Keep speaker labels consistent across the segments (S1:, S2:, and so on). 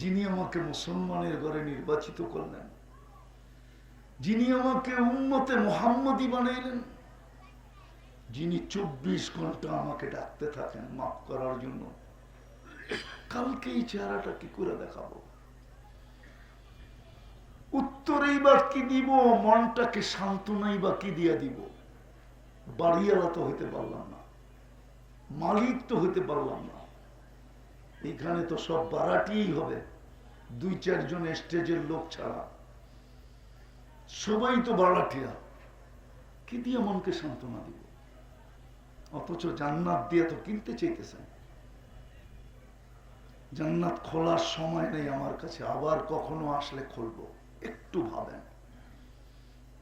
S1: যিনি আমাকে মুসলমানের ঘরে নির্বাচিত করলেন, যিনি আমাকে উম্মতে মোহাম্মদী বানাইলেন, যিনি চব্বিশ ঘণ্টা আমাকে ডাকতে থাকেন মাফ করার জন্য, কালকে এই চেহারাটা কি করে দেখাবো? উত্তরেই বা কি দিব, মনটাকে সান্ত্বনাই বা কি দিয়া দিব? বাড়িওয়ালা তো হইতে পারলাম না, মালিক তো হইতে পারলাম না। এখানে তো সব বাড়াটিই হবে। দুই চারজন স্টেজের লোক ছাড়া। সবাই তো বাড়াটিয়া কি দিয়ে মনকে সান্ত্বনা দিব? অথচ জান্নাত দিয়ে তো কিনতে চাইতেছেন। জান্নাত খোলার সময় নেই আমার কাছে, আবার কখনো আসলে খুলবো। একটু ভাবেন।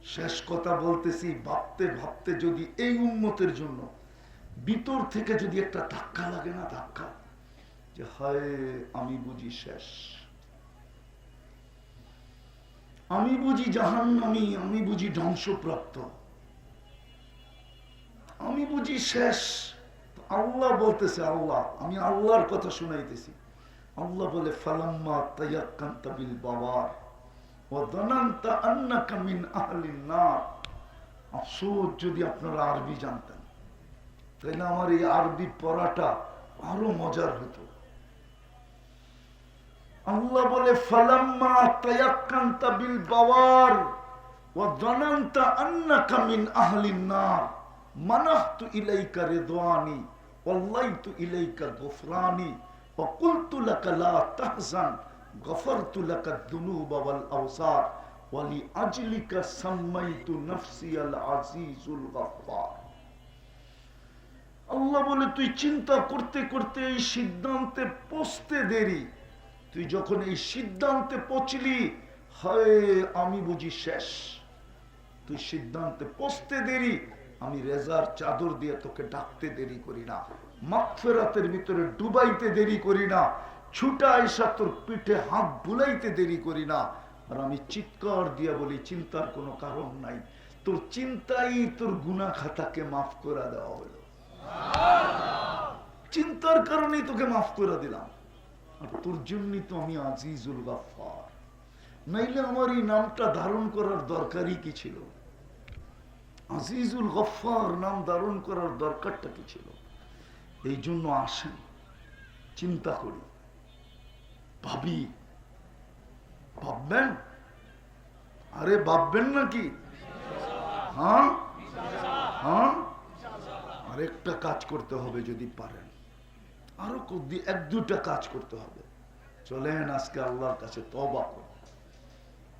S1: শেষ কথা বলতেছি, ভাবতে ভাবতে যদি এই উন্মতের জন্য ভিতর থেকে যদি একটা ধাক্কা লাগে না, ধাক্কা। যে হয় আমি বুঝি শেষ। আমি বুঝি জাহান্নামি, আমি বুঝি ধ্বংসপ্রাপ্ত। আমি বুঝি শেষ। আল্লাহ বলতেছে আল্লাহ, আমি আল্লাহর কথা শুনাইতেছি। আল্লাহ বলে, ফালাম্মা তায়াক্কান্তা বিল বাবার ও দনান্তা আন্নাকা মিন আহলিন নার। আফসোস যদি আপনারা আরবি জানতেন। তাহলে আমার এই আরবি পড়াটা আরও মজার হতো। আল্লাহ বলে, ফালাম্মা তায়াক্কান্তা বিল বাওয়ার ওয়া যানান্তা আন্নাকা মিন আহলিন নার। মানাহতু ইলাইকা রিদওয়ানি ওয়াল্লাইতু ইলাইকা গফরানি ওয়া কুলতু লাকা লা তাহজান। গফরতু লাকা যুনুবা ওয়াল আওসার। ওয়া লিআজলিকা সাম্মাইতু নাফসি আল আজিজুল গফফার। আল্লাহ বলে, তুই চিন্তা করতে করতে এই সিদ্ধান্তে পৌঁছতে দেরি। তুই যখন এই সিদ্ধান্তে পৌঁছলি, হয়, আমি বুঝি শেষ। তুই সিদ্ধান্তে পচতে দেরি, আমি রেজার চাদর দিয়ে তোকে ডাকতে দেরি করি না। মাগফেরাতের ভিতরে ডুবাইতে দেরি করি না। ছুটা এসা তোর পিঠে হাত বুলাইতে দেরি করি না। আর আমি চিৎকার দিয়া বলি, চিন্তার কোনো কারণ নাই। তোর চিন্তাই তোর গুনা খাতাকে মাফ করে দেওয়া হলো। চিন্তার কারণেই তোকে মাফ করে দিলাম। তোর জন্যই তো আমি আজিজুল গাফার নাইলে আমার এই নামটা ধারণ করার দরকারই কি ছিল? আজিজুল গফার নাম ধারণ করার দরকারটা কি ছিল? এই জন্য আসেন চিন্তা করি, ভাবি, ভাববেন? আরে ভাববেন নাকি? হ্যাঁ? হ্যাঁ? আরেকটা কাজ করতে হবে যদি পারেন। আরও কদি- এক দুটা কাজ করতে হবে। চলেন আজকে আল্লাহর কাছে তবা করতে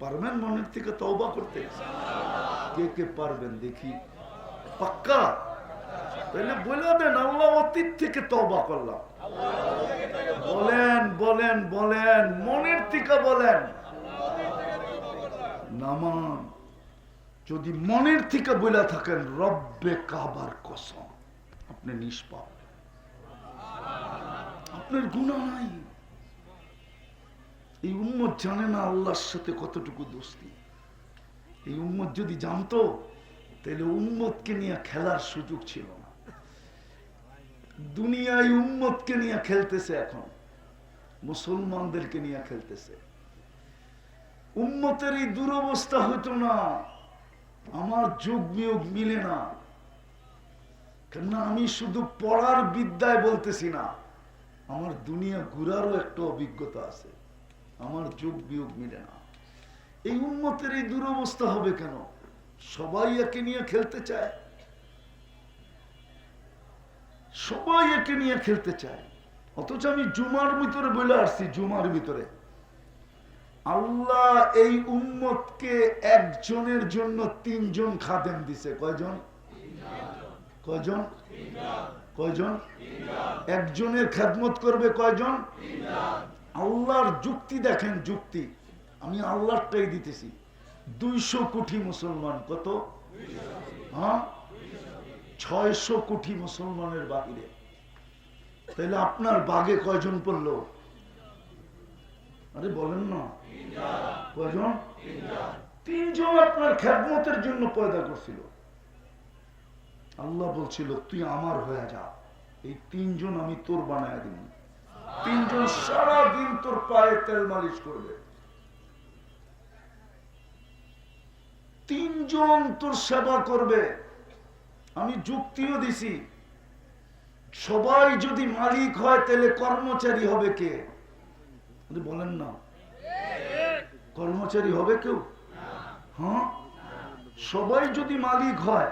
S1: পারবেন মনের থেকে তওবা করতে? কে কে পারবেন দেখি। পাক্কা? তাহলে বলে দেন, আল্লাহ অতীত থেকে তওবা করলাম। বলেন বলেন বলেন, মনের থেকে বলেন। নামান, যদি মনের থেকে বলে থাকেন, রব্বে কাবার কসম, আপনি নিষ্পাপ। আপনার গুণা নাই। এই উম্মত জানে না আল্লাহর সাথে কতটুকু দোস্তি। এই উম্মত যদি জানতো, তাহলে উম্মতকে নিয়ে খেলার সুযোগ ছিল না। দুনিয়ায় উম্মতকে নিয়ে খেলতেছে এখন, মুসলমানদেরকে নিয়ে খেলতেছে। উম্মতের এই দুরবস্থা হইতো না, আমার যোগ বিয়োগ মিলে না। কেননা আমি শুধু পড়ার বিদ্যায় বলতেছি না আমার দুনিয়া ঘুরারও একটা অভিজ্ঞতা আছে। আমার যোগ বিয়োগ মিলে না। এই উন্মতের এই দুরবস্থা হবে কেন? সবাই একে নিয়ে খেলতে চায়। সবাই একে নিয়ে খেলতে চায়। অথচ আমি জুমার ভিতরে বলে আসছি, জুমার ভিতরে। আল্লাহ এই উম্মতকে একজনের জন্য তিনজন খাদেম দিছে। কয়জন? কয়জন? কয়জন? একজনের খেদমত করবে কয়জন? আল্লাহর যুক্তি দেখেন যুক্তি। আমি আল্লাহটাই দিতেছি। দুইশো কোটি মুসলমান কত? হ্যাঁ? ছয়শো কোটি মুসলমানের বাহিরে। তাহলে আপনার বাগে কয়জন পড়ল? আরে বলেন না। কয়জন? তিনজন আপনার খেদমতের জন্য পয়দা করছিল। আল্লাহ বলছিল, তুই আমার হয়ে যা। এই তিনজন আমি তোর বানায় দিব। তিনজন সারা দিন তোর পায়ে তেল মালিশ করবে। তিনজন তোর সেবা করবে। আমি যুক্তিও দিছি। সবাই যদি মালিক হয়, তাহলে কর্মচারী হবে কে? বলেন না। কর্মচারী হবে কেউ? হ্যাঁ? সবাই যদি মালিক হয়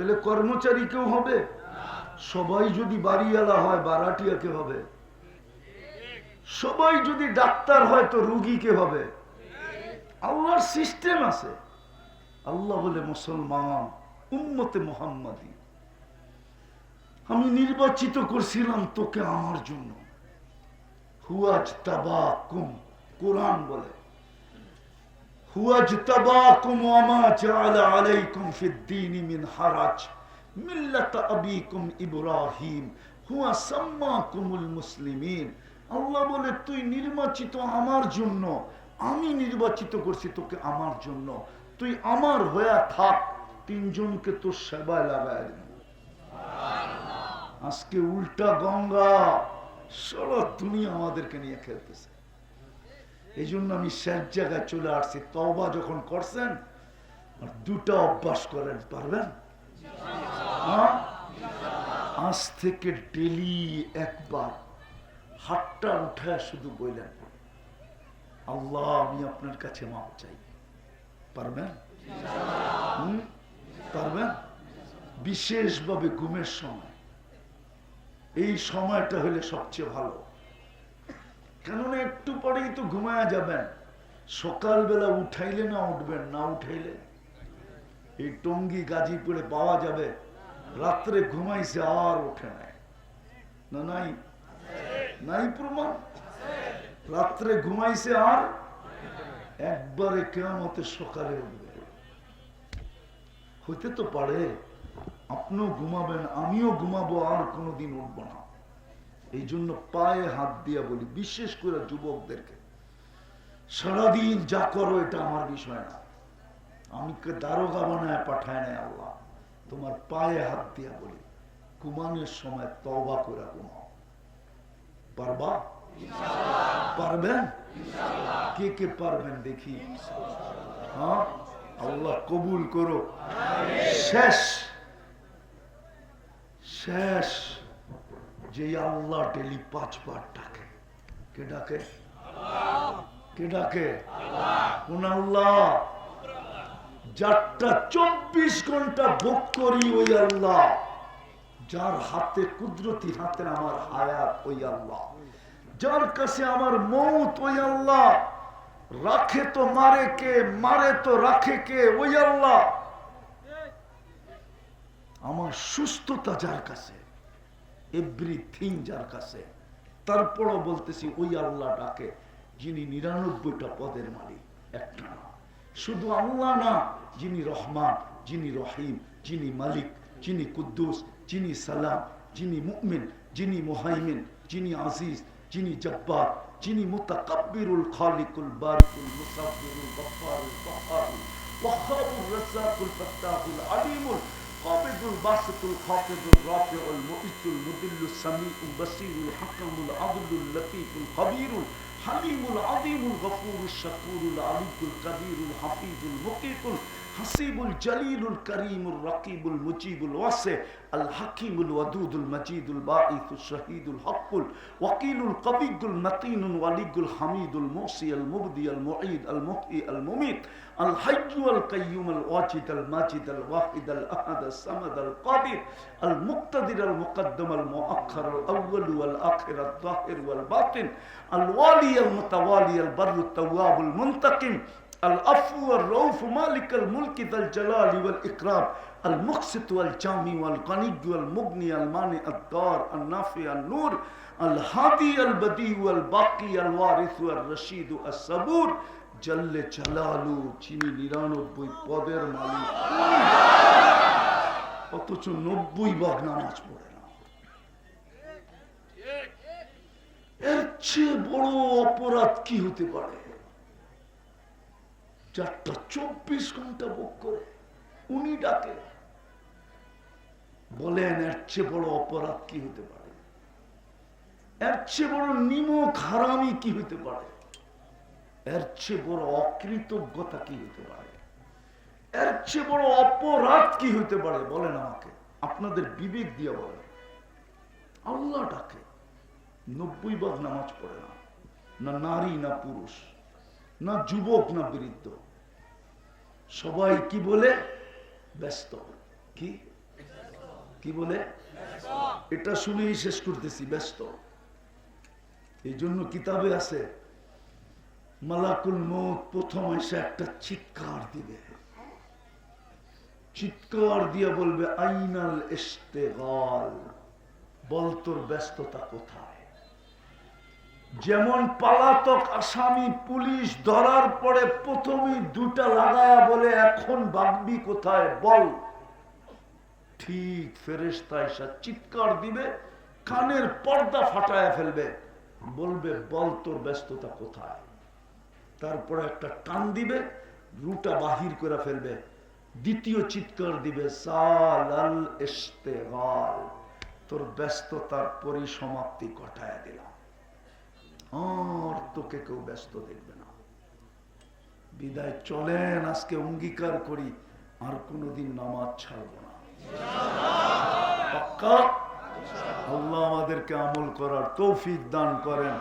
S1: তাহলে কর্মচারী কেউ হবে? সবাই যদি বাড়িওয়ালা হয়, বারাটিয়া কে হবে? সবাই যদি ডাক্তার হয়, তো রুগী কে হবে? আল্লাহর সিস্টেম আছে। আল্লাহ বলে, মুসলমান, উম্মতে মোহাম্মদী, আমি নির্বাচিত করছিলাম তোকে আমার জন্য। হুয়াজ তাবা কুম কোরআন বলে। আল্লাহ বলে, তুই নির্বাচিত আমার জন্য, আমি নির্বাচিত করছি তোকে আমার জন্য। তুই আমার হয়ে থাক, তিনজনকে তোর সেবায় লাগায় আজকে উল্টা গঙ্গা সারা দুনিয়া আমাদেরকে নিয়ে খেলতেছে। এই জন্য আমি শেষ জায়গায় চলে আসছি। তবা যখন করছেন, আর দুটা অভ্যাস করেন, পারবেন? হ্যাঁ? আজ থেকে ডেলি একবার হাতটা উঠে শুধু বললেন আল্লাহ, আমি আপনার কাছে মাপ চাই। পারবেন? পারবেন? বিশেষভাবে ঘুমের সময়। এই সময়টা হলে সবচেয়ে ভালো। কেননা একটু পরেই তো ঘুমায়া যাবেন। সকালবেলা উঠাইলে না উঠবেন, না উঠাইলে? এই টঙ্গি গাজীপুরে পাওয়া যাবে, রাত্রে ঘুমাইছে আর ওঠে নাই। না নাই? নাই প্রমাণ? রাত্রে ঘুমাইছে আর একবারে কেমতে সকালে উঠবে। হইতে তো পারে, আপনিও ঘুমাবেন, আমিও ঘুমাবো, আর কোনোদিন উঠবো না। এই জন্য পায়ে হাত দিয়া বলি বিশেষ করে যুবকদেরকে সারাদিন যা করো এটা আমার বিষয় না। আমি কে দারোগা বানায় পাঠায় নাই আল্লাহ। তোমার পায়ে হাত দিয়া বলি ঘুমানোর সময় তবা করে ঘুমাও। পারবা? পারবেন? কে কে পারবেন দেখি। হ্যাঁ? আল্লাহ কবুল করো শেষ। শেষ। যে আল্লাহ ডেলি পাঁচবার ডাকে। কে ডাকে? কে ডাকে? কোন আল্লাহ? যারটা চব্বিশ ঘণ্টা ভোগ করি ওই আল্লাহ। যার হাতে কুদরতি হাতে আমার হায়াত ওই আল্লাহ। যার কাছে আমার মৌত ওই আল্লাহ। রাখে তো মারে কে মারে তো রাখে কে ওই আল্লাহ। আমার সুস্থতা যার কাছে? এভরিথিং যার কাছে। তারপরও বলতেছি, ওই আল্লাহ ডাকে, যিনি নিরানব্বইটা পদের মালিক, একটা না। শুধু আল্লাহ না, যিনি রহমান, যিনি রহিম, যিনি মালিক, যিনি কুদ্দুস, যিনি সালাম, যিনি মুকমিন যিনি মোহাইমিন, যিনি আজিজ, যিনি জব্বার, যিনি মুতাকাব্বিরুল খালিকুল বারিকুল মুসাফিরুল গফফারুল গফফারুল ওয়াহ্হাবুর রাজ্জাকুল ফাত্তাহুল আলিমুল الباسط الخافض الرافع المؤت المذل السميع البصير الحكم العدل اللطيف الخبير الحليم العظيم الغفور الشكور العلي الكبير الحفيظ المقيت الحسيب الجليل الكريم الرقيب المجيب الواسع الحكيم الودود المجيد الباعث الشهيد الحق الوكيل القوي المتين الولي الحميد الموصي المبدي المعيد المحيي المميت الحي والقيوم الواجد الماجد الواحد الأحد الصمد القادر المقتدر المقدم المؤخر الأول والآخر الظاهر والباطن الوالي المتوالي البر التواب المنتقم العفو والرؤوف مالك الملك ذا الجلال والإكرام المقسط والجامي والغني والمغني المانع الدار النافع النور الهادي البديع والباقي الوارث والرشيد الصبور জল্লে চালালু চিনি নিরানব্বই পদের মালিক অথচ নব্বই ভাগ নামাজ পড়ে না এর চেয়ে বড় অপরাধ কি হতে পারে চারটা চব্বিশ ঘণ্টা ভোগ করে। উনি ডাকে। বলেন, এর চেয়ে বড় অপরাধ কি হতে পারে? এর চেয়ে বড় নিমক হারামি কি হইতে পারে? এর চেয়ে বড় অকৃতজ্ঞতা কি হইতে পারে? এর চেয়ে বড় অপরাধ কি হইতে পারে? বলেন আমাকে। আপনাদের বিবেক দিয়ে বলেন। আল্লাহ ডাকে। নব্বই ভাগ নামাজ পড়ে না। না নারী, না পুরুষ। না যুবক, না বৃদ্ধ। সবাই কি বলে? ব্যস্ত। কি? কি বলে? এটা শুনেই শেষ করতেছি, ব্যস্ত। এই জন্য কিতাবে আছে, মালাকুল মৌত প্রথম এসে একটা চিৎকার দিবে। চিৎকার দিয়ে বলবে, আইনাল ইস্তেগাল বল তোর ব্যস্ততা কোথায়? যেমন পালাতক আসামি পুলিশ ধরার পরে প্রথমেই দুটা লাগায়া বলে, এখন বাগবি কোথায়? বল। ঠিক ফেরেস্তা এসা চিৎকার দিবে, কানের পর্দা ফাটায় ফেলবে। বলবে, বল তোর ব্যস্ততা কোথায়? তারপরে একটা টান দিবে, রুটা বাহির করে ফেলবে। দ্বিতীয় চিৎকার দিবে, সাল তোর ব্যস্ততার পরিসমাপ্তি ঘটায় দিলাম। আর তোকে কেউ ব্যস্ত দেখবে না। বিদায় চলেন, আজকে অঙ্গীকার করি, আর কোনোদিন নামাজ ছাড়ব না। আল্লাহ আমাদেরকে আমল করার তৌফিক দান করেন।